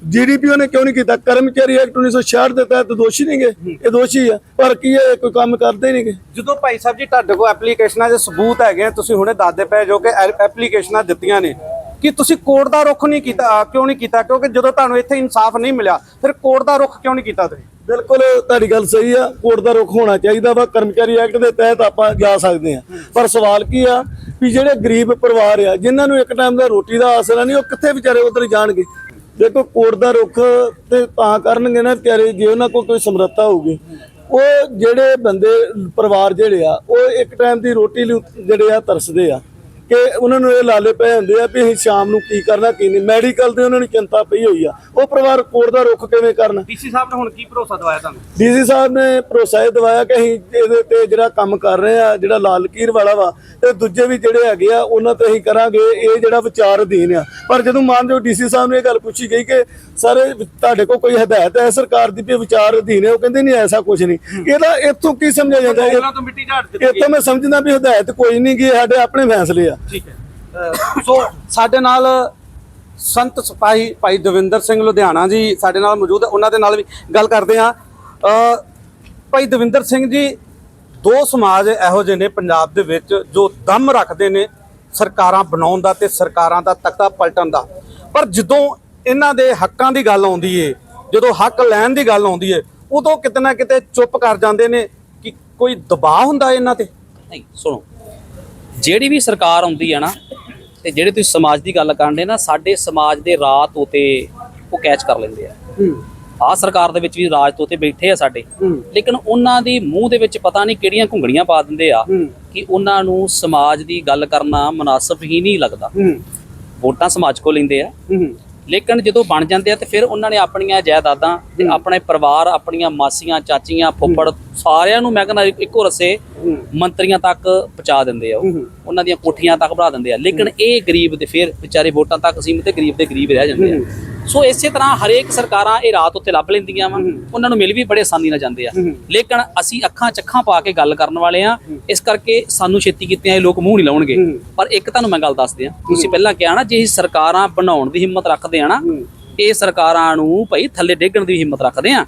ਜੀਡੀਪੀਓ ਨੇ ਕਿਉਂ ਨਹੀਂ ਕੀਤਾ? ਕਰਮਚਾਰੀ ਐਕਟ 1966 ਦੇ ਤਹਿਤ ਦੋਸ਼ੀ ਨਹੀਂਗੇ ਇਹ ਦੋਸ਼ੀ ਆ। ਪਰ ਕੀ ਇਹ ਕੋਈ ਕੰਮ ਕਰਦੇ ਨਹੀਂਗੇ ਜਦੋਂ ਭਾਈ ਸਾਹਿਬ ਜੀ ਤੁਹਾਡੇ ਕੋਲ ਐਪਲੀਕੇਸ਼ਨਾਂ ਦੇ ਸਬੂਤ ਹੈਗੇ ਆ, ਤੁਸੀਂ ਹੁਣੇ ਦੱਸਦੇ ਪਏ ਜੋ ਕਿ ਐਪਲੀਕੇਸ਼ਨਾਂ ਦਿੱਤੀਆਂ ਨੇ ਕਿ ਤੁਸੀਂ ਕੋਰਟ ਦਾ ਰੁਖ ਨਹੀਂ ਕੀਤਾ ਕਿਉਂ ਨਹੀਂ ਕੀਤਾ? ਕਿਉਂਕਿ ਜਦੋਂ ਤੁਹਾਨੂੰ ਇੱਥੇ ਇਨਸਾਫ ਨਹੀਂ ਮਿਲਿਆ, ਫਿਰ ਕੋਰਟ ਦਾ ਰੁਖ ਕਿਉਂ ਨਹੀਂ ਕੀਤਾ ਤੁਸੀਂ? ਬਿਲਕੁਲ, ਤੁਹਾਡੀ ਗੱਲ ਸਹੀ ਆ। ਕੋਰਟ ਦਾ ਰੁਖ ਹੋਣਾ ਚਾਹੀਦਾ ਵਾ। ਕਰਮਚਾਰੀ ਐਕਟ ਦੇ ਤਹਿਤ ਆਪਾਂ ਜਾ ਸਕਦੇ ਆ ਪਰ ਸਵਾਲ ਕੀ ਆ ਵੀ ਜਿਹੜੇ ਗਰੀਬ ਪਰਿਵਾਰ ਆ, ਜਿਨ੍ਹਾਂ ਨੂੰ ਇੱਕ ਟਾਈਮ ਦਾ ਰੋਟੀ ਦਾ ਆਸਰਾ ਨਹੀਂ, ਉਹ ਕਿੱਥੇ ਵਿਚਾਰੇ ਉਧਰ ਜਾਣਗੇ? ਦੇਖੋ, ਕੋਰਟ ਦਾ ਰੁਖ ਤੇ ਤਾਂ ਕਰਨਗੇ ਨਾ ਵਿਚਾਰੇ, ਜੇ ਉਹਨਾਂ ਕੋਲ ਕੋਈ ਸਮਰੱਥਾ ਹੋਊਗੀ। ਉਹ ਜਿਹੜੇ ਬੰਦੇ, ਪਰਿਵਾਰ ਜਿਹੜੇ ਆ, ਉਹ ਇੱਕ ਟਾਈਮ ਦੀ ਰੋਟੀ ਲਈ ਜਿਹੜੇ ਆ, ਤਰਸਦੇ ਆ। ਕਿ ਉਹਨਾਂ ਨੂੰ ਇਹ ਲਾਲੇ ਪਏ ਹੁੰਦੇ ਆ ਵੀ ਅਸੀਂ ਸ਼ਾਮ ਨੂੰ ਕੀ ਕਰਨਾ ਕੀ ਨਹੀਂ। ਮੈਡੀਕਲ ਤੇ ਉਹਨਾਂ ਨੂੰ ਚਿੰਤਾ ਪਈ ਹੋਈ ਆ। ਉਹ ਪਰਿਵਾਰ ਕੋਰਟ ਦਾ ਰੁਖ ਕਿਵੇਂ ਕਰਨਾ? ਡੀਸੀ ਸਾਹਿਬ ਨੇ ਹੁਣ ਕੀ ਭਰੋਸਾ ਦਵਾਇਆ ਤੁਹਾਨੂੰ? ਡੀਸੀ ਸਾਹਿਬ ਨੇ ਭਰੋਸਾ ਇਹ ਦਿਵਾਇਆ ਕਿ ਅਸੀਂ ਇਹਦੇ ਤੇ ਜਿਹੜਾ ਕੰਮ ਕਰ ਰਹੇ ਆ ਜਿਹੜਾ ਲਾਲ ਲਕੀਰ ਵਾਲਾ ਵਾ ਤੇ ਦੂਜੇ ਵੀ ਜਿਹੜੇ ਹੈਗੇ ਆ ਉਹਨਾਂ ਤੇ ਅਸੀਂ ਕਰਾਂਗੇ ਇਹ ਜਿਹੜਾ ਵਿਚਾਰ ਅਧੀਨ ਆ। ਪਰ ਜਦੋਂ ਮਾਨਯੋਗ ਡੀਸੀ ਸਾਹਿਬ ਨੂੰ ਇਹ ਗੱਲ ਪੁੱਛੀ ਗਈ ਕਿ ਸਰ ਤੁਹਾਡੇ ਕੋਲ ਕੋਈ ਹਦਾਇਤ ਹੈ? ਸਰਕਾਰ ਦੀ ਵੀ ਵਿਚਾਰ ਅਧੀਨ ਹੈ ਉਹ ਕਹਿੰਦੇ ਨਹੀਂ ਐਸਾ ਕੁਝ ਨਹੀਂ। ਇਹਦਾ ਇੱਥੋਂ ਕੀ ਸਮਝਿਆ ਜਾਂਦਾ ਇਹ- ਉਹਨਾਂ ਤੋਂ ਮਿੱਟੀ ਝਾੜ ਦਿੱਤੀ ਇੱਥੋਂ ਮੈਂ ਸਮਝਦਾ ਵੀ ਹਦਾਇਤ ਕੋਈ ਨਹੀਂ ਗੀ ਸਾਡੇ ਆਪਣੇ ਫੈਸਲੇ ਆ। ਠੀਕ ਹੈ। ਸੋ ਸਾਡੇ ਨਾਲ ਸੰਤ ਸਿਪਾਹੀ ਭਾਈ ਦਵਿੰਦਰ ਸਿੰਘ ਲੁਧਿਆਣਾ ਜੀ ਸਾਡੇ ਨਾਲ ਮੌਜੂਦ ਹੈ। ਉਹਨਾਂ ਦੇ ਨਾਲ ਵੀ ਗੱਲ ਕਰਦੇ ਹਾਂ। ਅ, ਭਾਈ ਦਵਿੰਦਰ ਸਿੰਘ ਜੀ ਦੋ ਸਮਾਜ ਇਹੋ ਜਿਹੇ ਨੇ ਪੰਜਾਬ ਦੇ ਵਿੱਚ ਜੋ ਦਮ ਰੱਖਦੇ ਨੇ ਸਰਕਾਰਾਂ ਬਣਾਉਣ ਦਾ ਤੇ ਸਰਕਾਰਾਂ ਦਾ ਤਖਤਾ ਪਲਟਣ ਦਾ। ਪਰ ਜਦੋਂ ਇਹਨਾਂ ਦੇ ਹੱਕਾਂ ਦੀ ਗੱਲ ਆਉਂਦੀ ਏ ਜਦੋਂ ਹੱਕ ਲੈਣ ਦੀ ਗੱਲ ਆਉਂਦੀ ਏ ਉਦੋਂ ਕਿਤੇ ਨਾ ਕਿਤੇ ਚੁੱਪ ਕਰ ਜਾਂਦੇ ਨੇ ਕਿ ਕੋਈ ਦਬਾਅ ਹੁੰਦਾ ਇਹਨਾਂ ਤੇ? ਨਹੀਂ ਸੁਣੋ। ਜਿਹੜੀ ਵੀ ਸਰਕਾਰ ਆਉਂਦੀ ਹੈ ਨਾ ਤੇ ਜਿਹੜੇ ਤੁਸੀਂ ਸਮਾਜ ਦੀ ਗੱਲ ਕਰਦੇ ਨਾ ਸਾਡੇ ਸਮਾਜ ਦੇ ਰਾਤ ਉਤੇ ਉਹ ਕੈਚ ਕਰ ਲੈਂਦੇ ਆ। ਆ ਸਰਕਾਰ ਦੇ ਵਿੱਚ ਵੀ ਰਾਜ ਤੋਤੇ ਬੈਠੇ ਆ ਸਾਡੇ। ਲੇਕਿਨ ਉਹਨਾਂ ਦੀ ਮੂੰਹ ਦੇ ਵਿੱਚ ਪਤਾ ਨਹੀਂ ਕਿਹੜੀਆਂ ਘੁੰਗੜੀਆਂ ਪਾ ਦਿੰਦੇ ਆ ਕਿ ਉਹਨਾਂ ਨੂੰ ਸਮਾਜ ਦੀ ਗੱਲ ਕਰਨਾ ਮੁਨਾਸਬ ਹੀ ਨਹੀਂ ਲੱਗਦਾ। ਵੋਟਾਂ ਸਮਾਜ ਕੋ ਲੈਂਦੇ ਆ। ਲੇਕਿਨ ਜਦੋਂ ਬਣ ਜਾਂਦੇ ਆ ਤੇ ਫਿਰ ਉਹਨਾਂ ਨੇ ਆਪਣੀਆਂ ਜਾਇਦਾਦਾਂ ਤੇ ਆਪਣੇ ਪਰਿਵਾਰ ਆਪਣੀਆਂ ਮਾਸੀਆਂ ਚਾਚੀਆਂ ਫੁੱਫੜ ਸਾਰਿਆਂ ਨੂੰ ਮੈਂ ਕਹਿੰਦਾ ਇੱਕੋ ਰਸੇ ਮੰਤਰੀਆਂ ਤੱਕ ਪਹੁੰਚਾ ਦਿੰਦੇ ਆ ਉਹ। ਉਹਨਾਂ ਦੀਆਂ ਕੋਠੀਆਂ ਤੱਕ ਵਧਾ ਦਿੰਦੇ ਆ। ਲੇਕਿਨ ਇਹ ਗਰੀਬ ਦੇ ਫਿਰ ਵਿਚਾਰੇ ਵੋਟਾਂ ਤੱਕ ਸੀਮਿਤ ਤੇ ਗਰੀਬ ਦੇ ਗਰੀਬ ਰਹਿ ਜਾਂਦੇ ਆ। ਸੋ ਇਸੇ ਤਰ੍ਹਾਂ ਹਰੇਕ ਸਰਕਾਰਾਂ ਇਹ ਰਾਤ ਉੱਤੇ ਲੱਭ ਲੈਂਦੀਆਂ ਵਾ। ਉਹਨਾਂ ਨੂੰ ਮਿਲ ਵੀ ਬੜੇ ਆਸਾਨੀ ਨਾਲ ਜਾਂਦੇ ਆ। ਲੇਕਿਨ ਅਸੀਂ ਅੱਖਾਂ ਚੱਖਾਂ ਪਾ ਕੇ ਗੱਲ ਕਰਨ ਵਾਲੇ ਆ। ਇਸ ਕਰਕੇ ਸਾਨੂੰ ਛੇਤੀ ਕੀਤਿਆਂ ਇਹ ਲੋਕ ਮੂੰਹ ਨਹੀਂ ਲਾਉਣਗੇ। ਪਰ ਇੱਕ ਤੁਹਾਨੂੰ ਮੈਂ ਗੱਲ ਦੱਸ ਦਿਆਂ ਤੁਸੀਂ ਪਹਿਲਾਂ ਕਿਹਾ ਨਾ ਜੇ ਇਹ ਸਰਕਾਰਾਂ ਬਣਾਉਣ ਦੀ ਹਿੰਮਤ ਰੱਖਦੇ ਆ ਨਾ ਇਹ ਸਰਕਾਰਾਂ ਨੂੰ ਭਾਈ ਥੱਲੇ ਡੇਗਣ ਦੀ ਹਿੰਮਤ ਰੱਖਦੇ ਆ।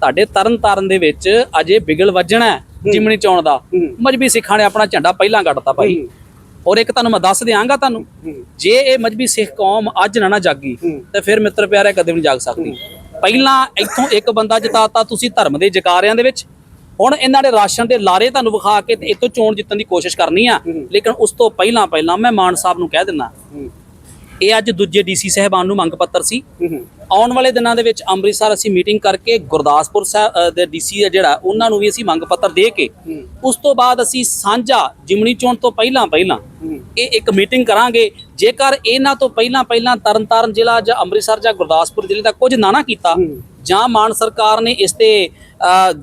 ਤੁਹਾਡੇ ਤਰਨ ਤਾਰਨ ਦੇ ਵਿੱਚ ਅਜੇ ਬਿਗਲ ਵੱਜਣਾ ਜਿਮਣੀ ਚੌਣ ਦਾ। ਮਜਬੀ ਸਿੱਖਾਂ ਨੇ ਆਪਣਾ ਝੰਡਾ ਪਹਿਲਾਂ ਕੱਢਤਾ ਭਾਈ। ਔਰ ਇੱਕ ਤੁਹਾਨੂੰ ਮੈਂ ਦੱਸ ਦਿਆਂਗਾ ਤੁਹਾਨੂੰ ਜੇ ਇਹ ਮਜਬੀ ਸਿੱਖ ਕੌਮ ਅੱਜ ਨਾ ਨਾ ਜਾਗੀ ਤੇ ਫਿਰ ਮਿੱਤਰ ਪਿਆਰੇ ਕਦੇ ਵੀ ਨਹੀਂ ਜਾਗ ਸਕਦੀ। ਪਹਿਲਾਂ ਇੱਥੋਂ ਇੱਕ ਬੰਦਾ ਜਿਤਾਤਾ ਤੁਸੀਂ ਧਰਮ ਦੇ ਜਕਾਰਿਆਂ ਦੇ ਵਿੱਚ। ਹੁਣ ਇਹਨਾਂ ਦੇ ਰਾਸ਼ਨ ਦੇ ਲਾਰੇ ਤੁਹਾਨੂੰ ਵਿਖਾ ਕੇ ਤੇ ਇਤੋਂ ਚੋਣ ਜਿੱਤਣ ਦੀ ਕੋਸ਼ਿਸ਼ ਕਰਨੀ ਆ। ਲੇਕਿਨ ਉਸ ਤੋਂ ਪਹਿਲਾਂ ਪਹਿਲਾਂ ਮੈਂ ਮਾਨ ਸਾਹਿਬ ਨੂੰ ਕਹਿ ਦਿੰਦਾ ਇਹ ਅੱਜ ਦੂਜੇ ਡੀਸੀ ਸਹਿਬਾਨ ਨੂੰ ਮੰਗ ਪੱਤਰ ਸੀ। ਆਉਣ ਵਾਲੇ ਦਿਨਾਂ ਦੇ ਵਿੱਚ ਅੰਮ੍ਰਿਤਸਰ ਅਸੀਂ ਮੀਟਿੰਗ ਕਰਕੇ ਗੁਰਦਾਸਪੁਰ ਸਾਹਿਬ ਦੇ ਡੀਸੀ ਜਿਹੜਾ ਉਹਨਾਂ ਨੂੰ ਵੀ ਅਸੀਂ ਮੰਗ ਪੱਤਰ ਦੇ ਕੇ ਉਸ ਤੋਂ ਬਾਅਦ ਅਸੀਂ ਸਾਂਝਾ ਜਿਮਣੀ ਚੋਣ ਤੋਂ ਪਹਿਲਾਂ ਪਹਿਲਾਂ ਇਹ ਇੱਕ ਮੀਟਿੰਗ ਕਰਾਂਗੇ। ਜੇਕਰ ਇਹਨਾਂ ਤੋਂ ਪਹਿਲਾਂ ਪਹਿਲਾਂ ਤਰਨਤਾਰਨ ਜ਼ਿਲ੍ਹਾ ਜਾਂ ਅੰਮ੍ਰਿਤਸਰ ਜਾਂ ਗੁਰਦਾਸਪੁਰ ਜ਼ਿਲ੍ਹੇ ਦਾ ਕੁਝ ਨਾ ਨਾ ਕੀਤਾ ਜਾਂ ਮਾਨ ਸਰਕਾਰ ਨੇ ਇਸ ਤੇ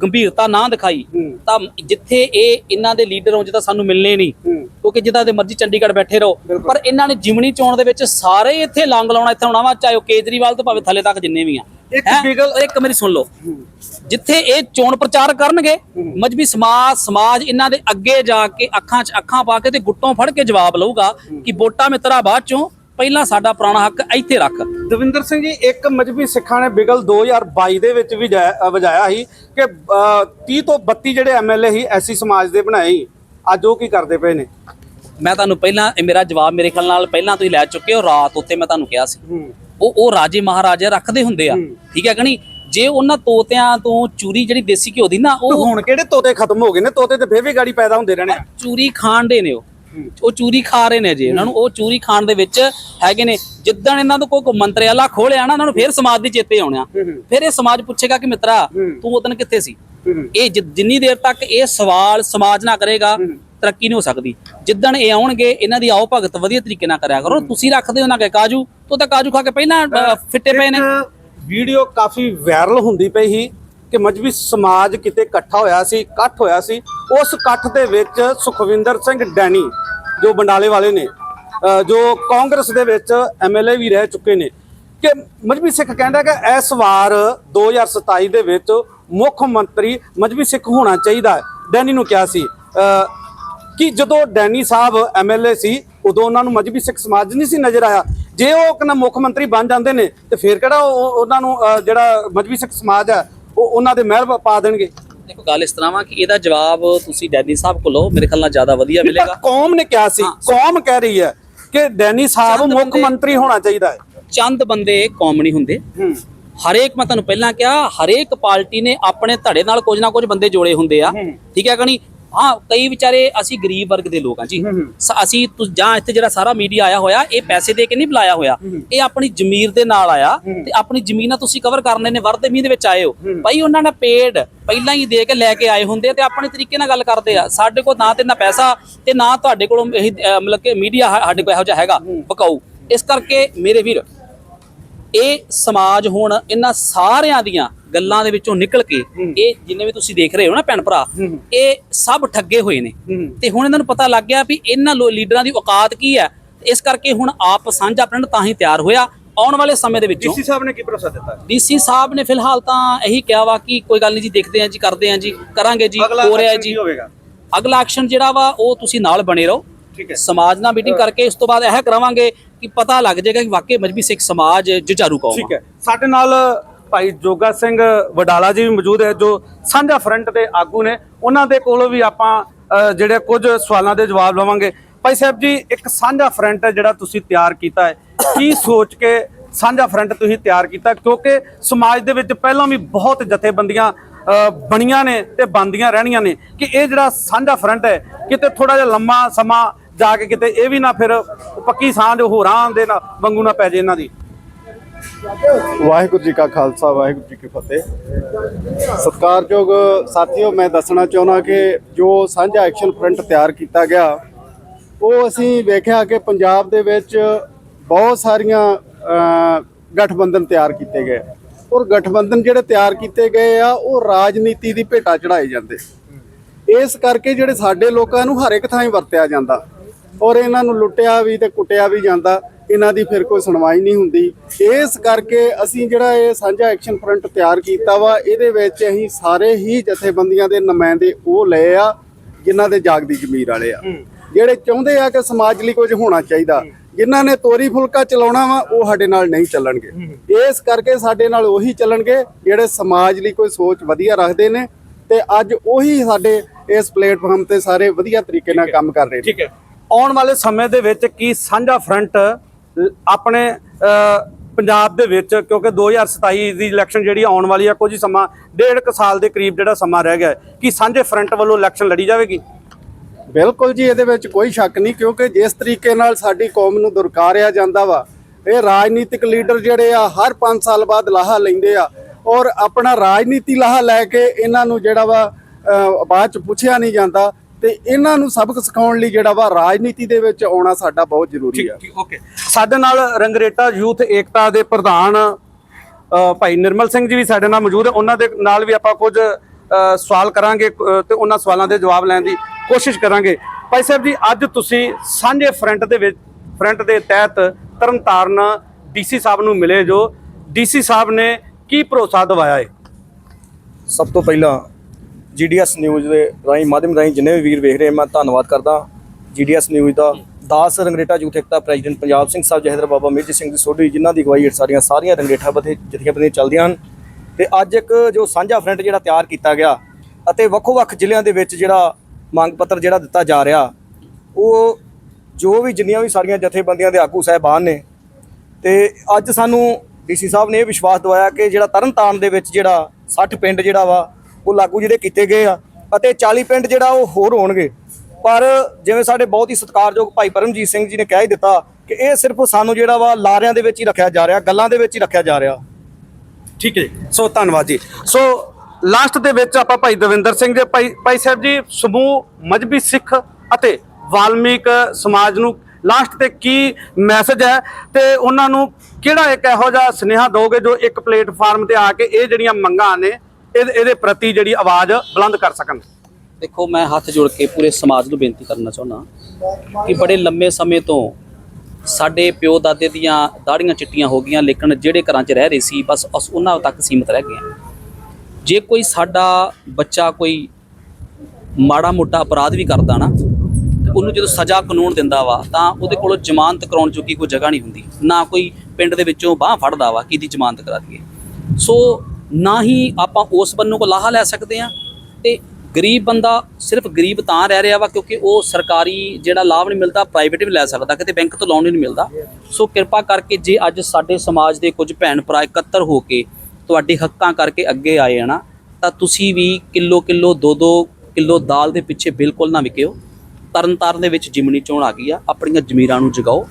ਗੰਭੀਰਤਾ ਨਾ ਦਿਖਾਈ ਤਾਂ ਜਿੱਥੇ ਇਹ ਇਹਨਾਂ ਦੇ ਲੀਡਰ ਹੋ ਜਿੱਦਾਂ ਸਾਨੂੰ ਮਿਲਨੇ ਨਹੀਂ ਕਿਉਂਕਿ ਜਿੱਦਾਂ ਦੇ ਮਰਜ਼ੀ ਚੰਡੀਗੜ੍ਹ ਬੈਠੇ ਰਹੋ। ਪਰ ਇਹਨਾਂ ਨੇ ਜਿਮਣੀ ਚੋਣ ਦੇ ਵਿੱਚ ਸਾਰੇ ਇੱਥੇ ਲੰਗ ਲਾਉਣਾ ਇੱਥੇ ਆਉਣਾ ਵਾ ਚਾਹੇ ਉਹ ਕੇਜਰੀਵਾਲ ਤੋਂ ਭਾਵੇਂ ਥੱਲੇ ਤੱਕ ਜਿੰਨੇ ਵੀ ਆ। ਇੱਕ ਹੈਂ? ਬਿਗਲ- ਇੱਕ ਮੇਰੀ ਸੁਣ ਲਓ। ਜਿੱਥੇ ਇਹ ਚੋਣ ਪ੍ਰਚਾਰ ਕਰਨਗੇ ਮਜਬੀ ਸਮਾਜ ਸਮਾਜ ਇਹਨਾਂ ਦੇ ਅੱਗੇ ਜਾ ਕੇ ਅੱਖਾਂ 'ਚ ਅੱਖਾਂ ਪਾ ਕੇ ਤੇ ਗੁੱਟੋਂ ਫੜ ਕੇ ਜਵਾਬ ਲਊਗਾ ਕਿ ਵੋਟਾਂ ਮਿੱਤਰਾ ਬਾਅਦ ਚੋਂ ਪਹਿਲਾਂ ਸਾਡਾ ਪੁਰਾਣਾ ਹੱਕ ਇੱਥੇ ਰੱਖ। ਦਵਿੰਦਰ ਸਿੰਘ ਜੀ ਇੱਕ ਮਜਬੀ ਸਿੱਖਾਂ ਨੇ ਬਿਗਲ 2022 ਦੇ ਵਿੱਚ ਵੀ ਵਜਾਇਆ ਸੀ ਕਿ ਅ, 30 ਤੋਂ 32 ਜਿਹੜੇ ਐਮਐਲਏ ਸੀ ਐਸੀ ਸਮਾਜ ਦੇ ਬਣਾਏ ਅੱਜ ਉਹ ਕੀ ਕਰਦੇ ਪਏ ਨੇ? ਮੈਂ ਤੁਹਾਨੂੰ ਪਹਿਲਾਂ ਇਹ ਮੇਰਾ ਜਵਾਬ ਮੇਰੇ ਖਿਆਲ ਨਾਲ ਪਹਿਲਾਂ ਤੁਸੀਂ ਲੈ ਚੁੱਕੇ ਹੋ ਰਾਤ ਉੱਤੇ ਮੈਂ ਤੁਹਾਨੂੰ ਕਿਹਾ ਸੀ। ਉਹ ਉਹ ਰਾਜੇ ਮਹਾਰਾਜੇ ਰੱਖਦੇ ਹੁੰਦੇ ਆ। ਠੀਕ ਹੈ ਕਿ ਨਹੀਂ? ਜੇ ਉਹਨਾਂ ਤੋਤਿਆਂ ਤੋਂ ਚੂਰੀ ਜਿਹੜੀ ਦੇਸੀ ਘਿਓ ਦੀ ਨਾ ਉਹ ਹੁਣ ਕਿਹੜੇ ਤੋਤੇ ਖਤਮ ਹੋ ਗਏ ਨੇ? ਤੋਤੇ ਤੇ ਫੇਰ ਵੀ ਗਾੜੀ ਪੈਦਾ ਹੁੰਦੇ ਰਹਿਣੇ ਆ। ਚੂਰੀ ਖਾਣ ਦੇ ਨੇ ਉਹ। ਉਹ ਚੂਰੀ ਖਾ ਰਹੇ ਨੇ ਜੀ ਇਹਨਾਂ ਨੂੰ। ਉਹ ਚੂਰੀ ਖਾਣ ਦੇ ਵਿੱਚ ਹੈਗੇ ਨੇ। ਜਿੱਦਣ ਇਹਨਾਂ ਤੋਂ ਕੋਈ ਮੰਤਰਿਆਲਾ ਖੋਲਿਆ ਨਾ ਇਹਨਾਂ ਨੂੰ ਫੇਰ ਸਮਾਜ ਦੇ ਚੇਤੇ ਆਉਣਿਆ ਫਿਰ ਇਹ ਸਮਾਜ ਪੁੱਛੇਗਾ ਕਿ ਮਿੱਤਰਾ ਤੂੰ ਉਦੋਂ ਕਿੱਥੇ ਸੀ? ਇਹ ਜਿੰਨੀ ਦੇਰ ਤੱਕ ਇਹ ਸਵਾਲ ਸਮਾਜ ਨਾ ਕਰੇਗਾ ਤਰੱਕੀ ਨਹੀਂ ਹੋ ਸਕਦੀ। ਜਿੱਦਣ ਇਹ ਆਉਣਗੇ ਇਹਨਾਂ ਦੀ ਆਓ ਭਗਤ ਵਧੀਆ ਤਰੀਕੇ ਨਾਲ ਕਰਿਆ ਕਰੋ। ਤੁਸੀਂ ਰੱਖਦੇ ਹੋ ਨਾ ਕਿ ਕਾਜੂ। ਤੂੰ ਤਾਂ ਕਾਜੂ ਖਾ ਕੇ ਪਹਿਲਾਂ ਅ, ਫਿੱਟੇ ਪਏ ਨੇ। ਇੱਕ ਵੀਡੀਓ ਕਾਫੀ ਵਾਇਰਲ ਹੁੰਦੀ ਪਈ ਸੀ ਕਿ ਮਜਬੀ ਸਮਾਜ ਕਿਤੇ ਇਕੱਠਾ ਹੋਇਆ ਸੀ ਇਕੱਠ ਹੋਇਆ ਸੀ। ਉਸ ਇਕੱਠ ਦੇ ਵਿੱਚ ਸੁਖਵਿੰਦਰ ਸਿੰਘ ਡੈਣੀ ਜੋ ਬੰਡਾਲੇ ਵਾਲੇ ਨੇ ਅ, ਜੋ ਕਾਂਗਰਸ ਦੇ ਵਿੱਚ ਐਮਐਲਏ ਵੀ ਰਹਿ ਚੁੱਕੇ ਨੇ ਕਿ ਮਜਬੀ ਸਿੱਖ ਕਹਿੰਦਾ ਕਿ ਇਸ ਵਾਰ 2027 ਦੇ ਵਿੱਚ ਮੁੱਖ ਮੰਤਰੀ ਮਜਬੀ ਸਿੱਖ ਹੋਣਾ ਚਾਹੀਦਾ ਹੈ। ਡੈਨੀ ਨੂੰ ਕਿਹਾ ਸੀ ਅ, ਕਿ ਜਦੋਂ ਡੈਨੀ ਸਾਹਿਬ ਐਮਐਲਏ ਸੀ ਉਦੋਂ ਉਹਨਾਂ ਨੂੰ ਮਜਬੀ ਸਿੱਖ ਸਮਾਜ ਨਹੀਂ ਸੀ ਨਜ਼ਰ ਆਇਆ। ਜੇ ਉਹ ਕਹਿੰਦਾ ਮੁੱਖ ਮੰਤਰੀ ਬਣ ਜਾਂਦੇ ਨੇ ਤੇ ਫਿਰ ਕਿਹੜਾ ਉਹ- ਉਹਨਾਂ ਨੂੰ ਜਿਹੜਾ ਮਜਬੀ ਸਿੱਖ ਸਮਾਜ ਹੈ ਉਹ ਉਹਨਾਂ ਦੇ ਮਹਿਲ ਪਾ ਦੇਣਗੇ? ਦੇਖੋ ਗੱਲ ਇਸ ਤਰ੍ਹਾਂ ਵਾ ਕਿ ਇਹਦਾ ਜਵਾਬ ਤੁਸੀਂ ਡੈਨੀ ਸਾਹਿਬ ਕੋਲੋਂ ਮੇਰੇ ਖਿਆਲ ਨਾਲ ਜ਼ਿਆਦਾ ਵਧੀਆ ਮਿਲੇਗਾ। ਕੌਮ ਨੇ ਕਿਹਾ ਸੀ ਕੌਮ ਕਹਿ ਰਹੀ ਹੈ ਕਿ ਡੈਨੀ ਸਾਹਿਬ ਮੁੱਖ ਮੰਤਰੀ ਹੋਣਾ ਚਾਹੀਦਾ ਹੈ। ਚੰਦ ਬੰਦੇ ਕੌਮ ਨਹੀਂ ਹੁੰਦੇ। ਹਰੇਕ ਮੈਂ ਤੁਹਾਨੂੰ ਪਹਿਲਾਂ ਕਿਹਾ ਹਰੇਕ ਪਾਰਟੀ ਨੇ ਆਪਣੇ ਧੜੇ ਨਾਲ ਕੁਝ ਨਾ ਕੁਝ ਬੰਦੇ ਜੋੜੇ ਹੁੰਦੇ ਆ। ਠੀਕ ਹੈ ਕਣੀ ਹਾਂ ਕਈ ਵਿਚਾਰੇ ਅਸੀਂ ਗਰੀਬ ਵਰਗ ਦੇ ਲੋਕ ਆ ਜੀ। ਅਸੀਂ ਜਾਂ ਇੱਥੇ ਜਿਹੜਾ ਸਾਰਾ ਮੀਡੀਆ ਆਇਆ ਹੋਇਆ ਇਹ ਪੈਸੇ ਦੇ ਕੇ ਨਹੀਂ ਬੁਲਾਇਆ ਹੋਇਆ। ਇਹ ਆਪਣੀ ਜ਼ਮੀਰ ਦੇ ਨਾਲ ਆਇਆ ਤੇ ਆਪਣੀ ਜ਼ਮੀਨਾਂ ਤੁਸੀਂ ਕਵਰ ਕਰਨੇ ਨੇ ਵਰਦੇ ਮੀਂਹ ਦੇ ਵਿੱਚ ਆਏ ਹੋ। ਭਾਈ ਉਹਨਾਂ ਨੇ ਪੇਡ ਪਹਿਲਾਂ ਹੀ ਦੇ ਕੇ ਲੈ ਕੇ ਆਏ ਹੁੰਦੇ ਤੇ ਆਪਣੇ ਤਰੀਕੇ ਨਾਲ ਗੱਲ ਕਰਦੇ ਆ। ਸਾਡੇ ਕੋਲ ਨਾ ਤੇ ਨਾ ਪੈਸਾ ਤੇ ਨਾ ਤੁਹਾਡੇ ਕੋਲ ਇਹ ਮਤਲਬ ਕਿ ਮੀਡੀਆ ਸਾਡੇ ਕੋਲ ਇਹੋ ਜਿਹਾ ਹੈਗਾ ਬਕਾਊ ਇਸ ਕਰਕੇ ਮੇਰੇ ਵੀਰ ਇਹ ਸਮਾਜ ਹੁਣ ਇਹਨਾਂ ਸਾਰਿਆਂ ਦੀਆਂ ਗੱਲਾਂ ਦੇ ਵਿੱਚੋਂ ਨਿਕਲ ਕੇ ਇਹ ਜਿੰਨੇ ਵੀ ਤੁਸੀਂ ਦੇਖ ਰਹੇ ਹੋ ਨਾ ਭੈਣ ਭਰਾ ਇਹ ਸਭ ਠੱਗੇ ਹੋਏ ਨੇ। ਤੇ ਹੁਣ ਇਹਨਾਂ ਨੂੰ ਪਤਾ ਲੱਗ ਗਿਆ ਵੀ ਇਹਨਾਂ ਲੋ- ਲੀਡਰਾਂ ਦੀ ਔਕਾਤ ਕੀ ਹੈ। ਇਸ ਕਰਕੇ ਹੁਣ ਆਪ ਸਾਂਝਾ ਪਿੰਡ ਤਾਂ ਹੀ ਤਿਆਰ ਹੋਇਆ ਆਉਣ ਵਾਲੇ ਸਮੇਂ ਦੇ ਵਿੱਚੋਂ। ਡੀਸੀ ਸਾਹਿਬ ਨੇ ਕੀ ਭਰੋਸਾ ਦਿੱਤਾ? ਡੀਸੀ ਸਾਹਿਬ ਨੇ ਫਿਲਹਾਲ ਤਾਂ ਇਹੀ ਕਿਹਾ ਵਾ ਕਿ ਕੋਈ ਗੱਲ ਨਹੀਂ ਜੀ ਦੇਖਦੇ ਆਂ ਜੀ ਕਰਦੇ ਆਂ ਜੀ ਕਰਾਂਗੇ ਜੀ ਹੋ ਰਿਹਾ ਜੀ। ਅਗਲਾ ਐਕਸ਼ਨ ਜਿਹੜਾ ਵਾ ਉਹ ਤੁਸੀਂ ਨਾਲ ਬਣੇ ਰਹੋ। ਠੀਕ ਹੈ। ਸਮਾਜ ਨਾਲ ਮੀਟਿੰਗ ਕਰਕੇ ਇਸ ਤੋਂ ਬਾਅਦ ਇਹ ਕਰਾਵਾਂਗੇ। ਕਿ ਪਤਾ ਲੱਗ ਜਾਏਗਾ ਕਿ ਵਾਕਈ ਮਜਬੀ ਸਿੱਖ ਸਮਾਜ ਜੁਝਾਰੂ ਕੌਮ ਠੀਕ ਹੈ। ਸਾਡੇ ਨਾਲ, ਭਾਈ ਜੋਗਾ ਸਿੰਘ ਵਡਾਲਾ ਜੀ ਵੀ ਮੌਜੂਦ ਹੈ, ਜੋ ਸਾਂਝਾ ਫਰੰਟ ਦੇ ਆਗੂ ਨੇ। ਉਹਨਾਂ ਦੇ ਕੋਲੋਂ ਵੀ ਆਪਾਂ ਜਿਹੜੇ ਕੁਝ ਸਵਾਲਾਂ ਦੇ ਜਵਾਬ ਲਵਾਂਗੇ। ਭਾਈ ਸਾਹਿਬ ਜੀ, ਇੱਕ ਸਾਂਝਾ ਫਰੰਟ ਹੈ ਜਿਹੜਾ ਤੁਸੀਂ ਤਿਆਰ ਕੀਤਾ ਹੈ। ਕੀ ਸੋਚ ਕੇ ਸਾਂਝਾ ਫਰੰਟ ਤੁਸੀਂ ਤਿਆਰ ਕੀਤਾ? ਕਿਉਂਕਿ ਸਮਾਜ ਦੇ ਵਿੱਚ ਪਹਿਲਾਂ ਵੀ ਬਹੁਤ ਜਥੇਬੰਦੀਆਂ ਬਣੀਆਂ ਨੇ ਤੇ ਬੰਦੀਆਂ ਰਹਿਣੀਆਂ ਨੇ। ਕਿ ਇਹ ਜਿਹੜਾ ਸਾਂਝਾ ਫਰੰਟ ਹੈ, ਕਿਤੇ ਥੋੜਾ ਜਿਹਾ ਲੰਮਾ ਸਮਾਂ ਜਾ ਕੇ ਕਿਤੇ ਇਹ ਵੀ ਨਾ ਫਿਰ ਪੱਕੀ ਸਾਂਝ ਹੋਰਾਂ ਦੇ ਨਾਲ ਵਾਂਗੂ ਨਾ ਪੈ ਜੇ ਇਹਨਾਂ ਦੀ। ਵਾਹਿਗੁਰੂ ਜੀ ਕਾ ਖਾਲਸਾ ਵਾਹਿਗੁਰੂ ਜੀ ਕੀ ਫਤਿਹ। ਸਤਿਕਾਰਯੋਗ ਸਾਥੀਓ ਮੈਂ ਦੱਸਣਾ ਚਾਹੁੰਦਾ ਕਿ ਜੋ ਸਾਂਝਾ ਐਕਸ਼ਨ ਫਰੰਟ ਤਿਆਰ ਕੀਤਾ ਗਿਆ ਉਹ ਅਸੀਂ ਵੇਖਿਆ ਕਿ ਪੰਜਾਬ ਦੇ ਵਿੱਚ ਬਹੁਤ ਸਾਰੀਆਂ ਅਹ, ਗਠਬੰਧਨ ਤਿਆਰ ਕੀਤੇ ਗਏ। ਔਰ ਗਠਬੰਧਨ ਜਿਹੜੇ ਤਿਆਰ ਕੀਤੇ ਗਏ ਆ ਉਹ ਰਾਜਨੀਤੀ ਦੀ ਭੇਟਾ ਚੜਾਏ ਜਾਂਦੇ। ਇਸ ਕਰਕੇ ਜਿਹੜੇ ਸਾਡੇ ਲੋਕਾਂ ਨੂੰ ਹਰ ਇੱਕ ਥਾਂ ਹੀ ਵਰਤਿਆ ਜਾਂਦਾ। ਔਰ ਇਹਨਾਂ ਨੂੰ ਲੁੱਟਿਆ ਵੀ ਤੇ ਕੁੱਟਿਆ ਵੀ ਜਾਂਦਾ ਇਹਨਾਂ ਦੀ ਫਿਰ ਕੋਈ ਸੁਣਵਾਈ ਨਹੀਂ ਹੁੰਦੀ। ਇਸ ਕਰਕੇ ਅਸੀਂ ਜਿਹੜਾ ਇਹ ਸਾਂਝਾ ਐਕਸ਼ਨ ਫਰੰਟ ਤਿਆਰ ਕੀਤਾ ਵਾ ਇਹਦੇ ਵਿੱਚ ਅਸੀਂ ਸਾਰੇ ਹੀ ਜਥੇਬੰਦੀਆਂ ਦੇ ਨੁਮਾਇੰਦੇ ਉਹ ਲਏ ਆ ਜਿਨ੍ਹਾਂ ਦੇ ਜਾਗਦੀ ਜ਼ਮੀਰ ਵਾਲੇ ਆ। ਜਿਹੜੇ ਚਾਹੁੰਦੇ ਆ ਕਿ ਸਮਾਜ ਲਈ ਕੁਝ ਹੋਣਾ ਚਾਹੀਦਾ ਜਿਨ੍ਹਾਂ ਨੇ ਤੋਰੀ ਫੁਲਕਾ ਚਲਾਉਣਾ ਵਾ ਉਹ ਸਾਡੇ ਨਾਲ ਨਹੀਂ ਚੱਲਣਗੇ। ਇਸ ਕਰਕੇ ਸਾਡੇ ਨਾਲ ਉਹੀ ਚੱਲਣਗੇ ਜਿਹੜੇ ਸਮਾਜ ਲਈ ਕੋਈ ਸੋਚ ਵਧੀਆ ਰੱਖਦੇ ਨੇ ਤੇ ਅੱਜ ਉਹੀ ਸਾਡੇ ਇਸ ਪਲੇਟਫਾਰਮ ਤੇ ਸਾਰੇ ਵਧੀਆ ਤਰੀਕੇ ਨਾਲ ਕੰਮ ਕਰ ਰਹੇ ਨੇ। ਠੀਕ ਹੈ। ਆਉਣ ਵਾਲੇ ਸਮੇਂ ਦੇ ਵਿੱਚ ਕੀ ਸਾਂਝਾ ਫਰੰਟ ਆਪਣੇ ਪੰਜਾਬ ਦੇ ਵਿੱਚ ਕਿਉਂਕਿ 2027 ਦੀ ਇਲੈਕਸ਼ਨ ਜਿਹੜੀ ਆਉਣ ਵਾਲੀ ਆ ਕੁਝ ਹੀ ਸਮਾਂ ਡੇਢ ਕੁ ਸਾਲ ਦੇ ਕਰੀਬ ਜਿਹੜਾ ਸਮਾਂ ਰਹਿ ਗਿਆ ਹੈ, ਕੀ ਸਾਂਝੇ ਫਰੰਟ ਵੱਲੋਂ ਇਲੈਕਸ਼ਨ ਲੜੀ ਜਾਵੇਗੀ? ਬਿਲਕੁਲ ਜੀ ਇਹਦੇ ਵਿੱਚ ਕੋਈ ਸ਼ੱਕ ਨਹੀਂ ਕਿਉਂਕਿ ਜਿਸ ਤਰੀਕੇ ਨਾਲ ਸਾਡੀ ਕੌਮ ਨੂੰ ਦੁਰਕਾਰਿਆ ਜਾਂਦਾ ਵਾ ਇਹ ਰਾਜਨੀਤਿਕ ਲੀਡਰ ਜਿਹੜੇ ਆ ਹਰ 5 ਸਾਲ ਬਾਅਦ ਲਾਹਾ ਲੈਂਦੇ ਆ ਔਰ ਆਪਣਾ ਰਾਜਨੀਤੀ ਲਾਹਾ ਲੈ ਕੇ ਇਹਨਾਂ ਨੂੰ ਜਿਹੜਾ ਵਾ ਬਾਅਦ ਚ ਪੁੱਛਿਆ ਨਹੀਂ ਜਾਂਦਾ ਤੇ ਇਹਨਾਂ ਨੂੰ ਸਬਕ ਸਿਖਾਉਣ ਲਈ ਜਿਹੜਾ ਵਾ ਰਾਜਨੀਤੀ ਦੇ ਵਿੱਚ ਆਉਣਾ ਸਾਡਾ ਬਹੁਤ ਜ਼ਰੂਰੀ ਆ। ਠੀਕ ਓਕੇ ਸਾਡੇ ਨਾਲ ਰੰਗਰੇਟਾ ਯੂਥ ਏਕਤਾ ਦੇ ਪ੍ਰਧਾਨ ਭਾਈ ਨਿਰਮਲ ਸਿੰਘ ਜੀ ਵੀ ਸਾਡੇ ਨਾਲ ਮੌਜੂਦ ਹੈ। ਉਹਨਾਂ ਦੇ ਨਾਲ ਵੀ ਆਪਾਂ ਕੁਝ ਸਵਾਲ ਕਰਾਂਗੇ ਤੇ ਉਹਨਾਂ ਸਵਾਲਾਂ ਦੇ ਜਵਾਬ ਲੈਣ ਦੀ ਕੋਸ਼ਿਸ਼ ਕਰਾਂਗੇ। ਭਾਈ ਸਾਹਿਬ ਜੀ ਅੱਜ ਤੁਸੀਂ ਸਾਂਝੇ ਫਰੰਟ ਦੇ ਵਿੱਚ ਫਰੰਟ ਦੇ ਤਹਿਤ ਤਰਨਤਾਰਨ ਡੀਸੀ ਸਾਹਿਬ ਨੂੰ ਮਿਲੇ ਜੋ। ਡੀਸੀ ਸਾਹਿਬ ਨੇ ਕੀ ਭਰੋਸਾ ਦਿਵਾਇਆ ਹੈ ਸਭ ਤੋਂ ਪਹਿਲਾਂ ਜੀਡੀਐਸ ਨਿਊਜ਼ ਦੇ ਰਾਹੀਂ, ਮਾਧਿਅਮ ਰਾਹੀਂ ਜਿੰਨੇ ਵੀ ਵੀਰ ਵੇਖ ਰਹੇ ਮੈਂ ਧੰਨਵਾਦ ਕਰਦਾ। ਜੀਡੀਐਸ ਨਿਊਜ਼ ਦਾ ਦਾਸ ਰੰਗਰੇਟਾ ਯੂਥ ਏਕਤਾ ਪ੍ਰੈਜ਼ੀਡੈਂਟ ਪੰਜਾਬ ਸਿੰਘ ਸਾਹਿਬ ਜਹਦਰ ਬਾਬਾ ਮੇਜਰ ਸਿੰਘ ਦੀ ਸੋਢੀ, ਜਿਨ੍ਹਾਂ ਦੀ ਅਗਵਾਈ ਹੇਠ ਸਾਰੀਆਂ ਸਾਰੀਆਂ ਰੰਗਰੇਟਾ ਬਥੇ ਜਥੇਬੰਦੀਆਂ ਚੱਲਦੀਆਂ ਹਨ। ਤੇ ਅੱਜ ਇੱਕ ਜੋ ਸਾਂਝਾ ਫਰੰਟ ਜਿਹੜਾ ਤਿਆਰ ਕੀਤਾ ਗਿਆ, ਅਤੇ ਵੱਖੋ-ਵੱਖ ਜ਼ਿਲ੍ਹਿਆਂ ਦੇ ਵਿੱਚ ਜਿਹੜਾ ਮੰਗ ਪੱਤਰ ਜਿਹੜਾ ਦਿੱਤਾ ਜਾ ਰਿਹਾ, ਉਹ ਜੋ ਵੀ ਜਿੰਨੀਆਂ ਵੀ ਸਾਰੀਆਂ ਜਥੇਬੰਦੀਆਂ ਦੇ ਆਗੂ ਸਾਹਿਬਾਨ ਨੇ, ਤੇ ਅੱਜ ਸਾਨੂੰ ਡੀਸੀ ਸਾਹਿਬ ਨੇ ਇਹ ਵਿਸ਼ਵਾਸ ਦਵਾਇਆ ਕਿ ਜਿਹੜਾ ਤਰਨਤਾਰਨ ਦੇ ਵਿੱਚ ਜਿਹੜਾ 60 ਪਿੰਡ ਜਿਹੜਾ ਵਾ ਉਹ ਲਾਗੂ ਜਿਹੜੇ ਕੀਤੇ ਗਏ ਆ ਅਤੇ 40 ਪਿੰਡ ਜਿਹੜਾ ਉਹ ਹੋਰ ਹੋਣਗੇ। ਪਰ ਜਿਵੇਂ ਸਾਡੇ ਬਹੁਤ ਹੀ ਸਤਿਕਾਰਯੋਗ ਭਾਈ ਪਰਮਜੀਤ ਸਿੰਘ ਜੀ ਨੇ ਕਹਿ ਹੀ ਦਿੱਤਾ ਕਿ ਇਹ ਸਿਰਫ ਸਾਨੂੰ ਜਿਹੜਾ ਵਾ ਲਾਰਿਆਂ ਦੇ ਵਿੱਚ ਹੀ ਰੱਖਿਆ ਜਾ ਰਿਹਾ, ਗੱਲਾਂ ਦੇ ਵਿੱਚ ਹੀ ਰੱਖਿਆ ਜਾ ਰਿਹਾ। ਠੀਕ ਹੈ ਜੀ। ਸੋ ਧੰਨਵਾਦ ਜੀ। ਸੋ ਲਾਸਟ ਦੇ ਵਿੱਚ ਆਪਾਂ ਭਾਈ ਦਵਿੰਦਰ ਸਿੰਘ ਜੀ ਭਾਈ ਭਾਈ ਸਾਹਿਬ ਜੀ, ਸਮੂਹ ਮਜਬੀ ਸਿੱਖ ਅਤੇ ਵਾਲਮੀਕ ਸਮਾਜ ਨੂੰ ਲਾਸਟ ਤੇ ਕੀ ਮੈਸੇਜ ਹੈ ਤੇ ਉਹਨਾਂ ਨੂੰ ਕਿਹੜਾ ਇੱਕ ਇਹੋ ਜਿਹਾ ਸੁਨੇਹਾ ਦੋਗੇ ਜੋ ਇੱਕ ਪਲੇਟਫਾਰਮ ਤੇ ਆ ਕੇ ਇਹ ਜਿਹੜੀਆਂ ਮੰਗਾਂ ਨੇ ਇਹਦੇ ਇਹਦੇ ਪ੍ਰਤੀ ਜਿਹੜੀ ਆਵਾਜ਼ ਬੁਲੰਦ ਕਰ ਸਕਣ। ਦੇਖੋ, ਮੈਂ ਹੱਥ ਜੋੜ ਕੇ ਪੂਰੇ ਸਮਾਜ ਨੂੰ ਬੇਨਤੀ ਕਰਨਾ ਚਾਹੁੰਦਾ ਕਿ ਬੜੇ ਲੰਮੇ ਸਮੇਂ ਤੋਂ ਸਾਡੇ ਪਿਓ ਦਾਦੇ ਦੀਆਂ ਦਾੜੀਆਂ ਚਿੱਟੀਆਂ ਹੋ ਗਈਆਂ, ਲੇਕਿਨ ਜਿਹੜੇ ਘਰਾਂ 'ਚ ਰਹਿ ਰਹੇ ਸੀ, ਬਸ ਅਸ ਉਹਨਾਂ ਤੱਕ ਸੀਮਤ ਰਹਿ ਗਏ। ਜੇ ਕੋਈ ਸਾਡਾ ਬੱਚਾ ਕੋਈ ਮਾੜਾ ਮੋਟਾ ਅਪਰਾਧ ਵੀ ਕਰਦਾ ਨਾ ਉਹਨੂੰ ਜਦੋਂ ਸਜ਼ਾ ਕਾਨੂੰਨ ਦਿੰਦਾ ਵਾ, ਤਾਂ ਉਹਦੇ ਕੋਲੋਂ ਜ਼ਮਾਨਤ ਕਰਾਉਣ ਜੋਗੀ ਕੋਈ ਜਗ੍ਹਾ ਨਹੀਂ ਹੁੰਦੀ। ਨਾ ਕੋਈ ਪਿੰਡ ਦੇ ਵਿੱਚੋਂ ਬਾਹ ਫੜਦਾ ਵਾ, ਕਿਹਦੀ ਜ਼ਮਾਨਤ ਕਰਾ ਦਈਏ। ਸੋ ਨਾ ਹੀ ਆਪਾਂ ਉਸ ਬੰਨੋਂ ਕੋ ਲਾਹਾ ਲੈ ਸਕਦੇ ਆ ਤੇ ਗਰੀਬ ਬੰਦਾ ਸਿਰਫ ਗਰੀਬ ਤਾਂ ਰਹਿ ਰਿਹਾ ਵਾ ਕਿਉਂਕਿ ਉਹ ਸਰਕਾਰੀ ਜਿਹੜਾ ਲਾਭ ਨਹੀਂ ਮਿਲਦਾ ਪ੍ਰਾਈਵੇਟ ਵੀ ਲੈ ਸਕਦਾ, ਕਿਤੇ ਬੈਂਕ ਤੋਂ ਲੋਨ ਹੀ ਨਹੀਂ ਮਿਲਦਾ। ਸੋ ਕਿਰਪਾ ਕਰਕੇ ਜੇ ਅੱਜ ਸਾਡੇ ਸਮਾਜ ਦੇ ਕੁਝ ਭੈਣ ਭਰਾ ਇਕੱਤਰ ਹੋ ਕੇ ਤੁਹਾਡੇ ਹੱਕਾਂ ਕਰਕੇ ਅੱਗੇ ਆਏ ਆ ਨਾ, ਤਾਂ ਤੁਸੀਂ ਵੀ ਕਿਲੋ ਕਿਲੋ ਦੋ ਦੋ ਕਿਲੋ ਦਾਲ ਦੇ ਪਿੱਛੇ ਬਿਲਕੁਲ ਨਾ ਵਿਕਿਓ। ਤਰਨਤਾਰਨ ਦੇ ਵਿੱਚ ਜਿਮਨੀ ਚੋਣ ਆ ਗਈ ਆ, ਆਪਣੀਆਂ ਜ਼ਮੀਰਾਂ ਨੂੰ ਜਗਾਓ।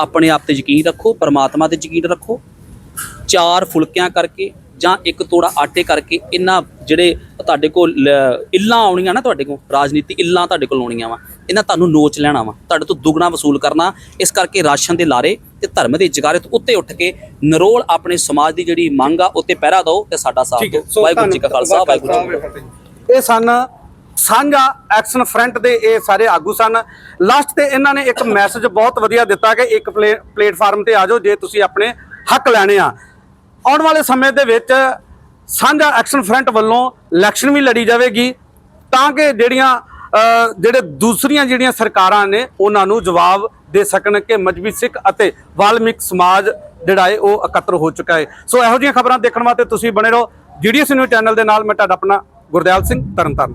ਆਪਣੇ ਆਪ ਤੇ ਯਕੀਨ ਰੱਖੋ, ਪਰਮਾਤਮਾ ਤੇ ਯਕੀਨ ਰੱਖੋ। ਚਾਰ ਫੁਲਕਿਆਂ ਕਰਕੇ ਜਾਂ ਇੱਕ ਤੋੜਾ ਆਟੇ ਕਰਕੇ ਇਹਨਾਂ ਜਿਹੜੇ ਤੁਹਾਡੇ ਕੋਲ ਇੱਲਾਂ ਆਉਣੀਆਂ ਨਾ ਤੁਹਾਡੇ ਕੋਲ ਰਾਜਨੀਤੀ ਇੱਲਾਂ ਤੁਹਾਡੇ ਕੋਲ ਆਉਣੀਆਂ ਵਾ। ਇਹਨਾਂ ਤੁਹਾਨੂੰ ਨੋਚ ਲੈਣਾ ਵਾ। ਤੁਹਾਡੇ ਤੋਂ ਦੁੱਗਣਾ ਵਸੂਲ ਕਰਨਾ ਇਸ ਕਰਕੇ ਰਾਸ਼ਨ ਦੇ ਲਾਰੇ ਤੇ ਧਰਮ ਦੇ ਜਗਾਰੇ ਤੋਂ ਉੱਤੇ ਉੱਠ ਕੇ ਨਰੋਲ ਆਪਣੇ ਸਮਾਜ ਦੀ ਜਿਹੜੀ ਮੰਗ ਆ ਉੱਤੇ ਪਹਿਰਾ ਦਿਓ ਤੇ ਸਾਡਾ ਸਾਥ ਦਿਓ। ਵਾਹਿਗੁਰੂ ਜੀ ਕਾ ਖਾਲਸਾ ਵਾਹਿਗੁਰੂ ਜੀ ਇਹ ਸਨ ਸਾਂਝਾ ਐਕਸ਼ਨ ਫਰੰਟ ਦੇ ਇਹ ਸਾਰੇ ਆਗੂ ਸਨ। ਲਾਸਟ ਤੇ ਇਹਨਾਂ ਨੇ ਇੱਕ ਮੈਸੇਜ ਬਹੁਤ ਵਧੀਆ ਦਿੱਤਾ ਕਿ ਇੱਕ ਪਲੇ- ਪਲੇਟਫਾਰਮ ਤੇ ਆ ਜਾਓ ਜੇ ਤੁਸੀਂ ਆਪਣੇ ਹੱਕ ਲੈਣੇ ਆ। ਆਉਣ ਵਾਲੇ ਸਮੇਂ ਦੇ ਵਿੱਚ ਸਾਂਝਾ ਐਕਸ਼ਨ ਫਰੰਟ ਵੱਲੋਂ ਇਲੈਕਸ਼ਨ ਵੀ ਲੜੀ ਜਾਵੇਗੀ ਤਾਂ ਕਿ ਜਿਹੜੀਆਂ ਜਿਹੜੇ ਦੂਸਰੀਆਂ ਜਿਹੜੀਆਂ ਸਰਕਾਰਾਂ ਨੇ ਉਹਨਾਂ ਨੂੰ ਜਵਾਬ ਦੇ ਸਕਣ ਕਿ ਮਜਬੀ ਸਿੱਖ ਅਤੇ ਵਾਲਮੀਕ ਸਮਾਜ ਜਿਹੜਾ ਹੈ ਉਹ ਇਕੱਤਰ ਹੋ ਚੁੱਕਾ ਹੈ। ਸੋ ਇਹੋ ਜਿਹੀਆਂ ਖਬਰਾਂ ਦੇਖਣ ਵਾਸਤੇ ਤੁਸੀਂ ਬਣੇ ਰਹੋ ਜੀਡੀਐਸ ਨਿਊਜ਼ ਚੈਨਲ ਦੇ ਨਾਲ। ਮੈਂ ਤੁਹਾਡਾ ਆਪਣਾ ਗੁਰਦਿਆਲ ਸਿੰਘ ਤਰਨਤਾਰਨ।